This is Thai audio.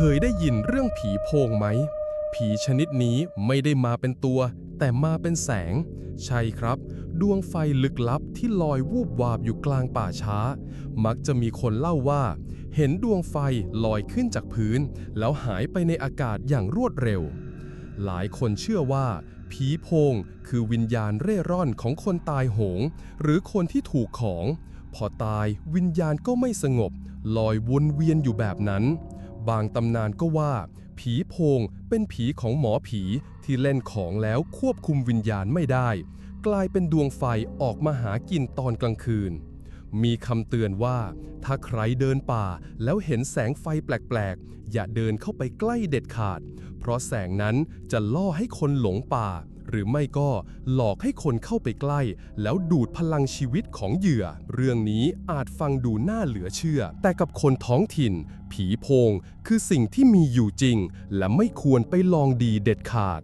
เคยได้ยินเรื่องผีโพงไหม ผีชนิดนี้ไม่ได้มาเป็นตัว แต่มาเป็นแสง ใช่ครับ ดวงไฟลึกลับที่ลอยวูบวาบอยู่กลางป่าช้า มักจะมีคนเล่าว่า เห็นดวงไฟลอยขึ้นจากพื้น แล้วหายไปในอากาศอย่างรวดเร็ว หลายคนเชื่อว่า ผีโพงคือวิญญาณเร่ร่อนของคนตายโหง หรือคนที่ถูกของ พอตายวิญญาณก็ไม่สงบ ลอยวนเวียนอยู่แบบนั้น บางตำนานก็ว่า ผีโพงเป็นผีของหมอผีที่เล่นของแล้วควบคุมวิญญาณไม่ได้ กลายเป็นดวงไฟออกมาหากินตอนกลางคืน มีคำเตือนว่า ถ้าใครเดินป่าแล้วเห็นแสงไฟแปลกๆ อย่าเดินเข้าไปใกล้เด็ดขาด เพราะแสงนั้นจะล่อให้คนหลงป่า หรือไม่ก็หลอกให้คนเข้าไปใกล้ แล้วดูดพลังชีวิตของเหยื่อ เรื่องนี้อาจฟังดูน่าเหลือเชื่อ แต่กับคนท้องถิ่น ผีโพง คือสิ่งที่มีอยู่จริง และไม่ควรไปลองดีเด็ดขาด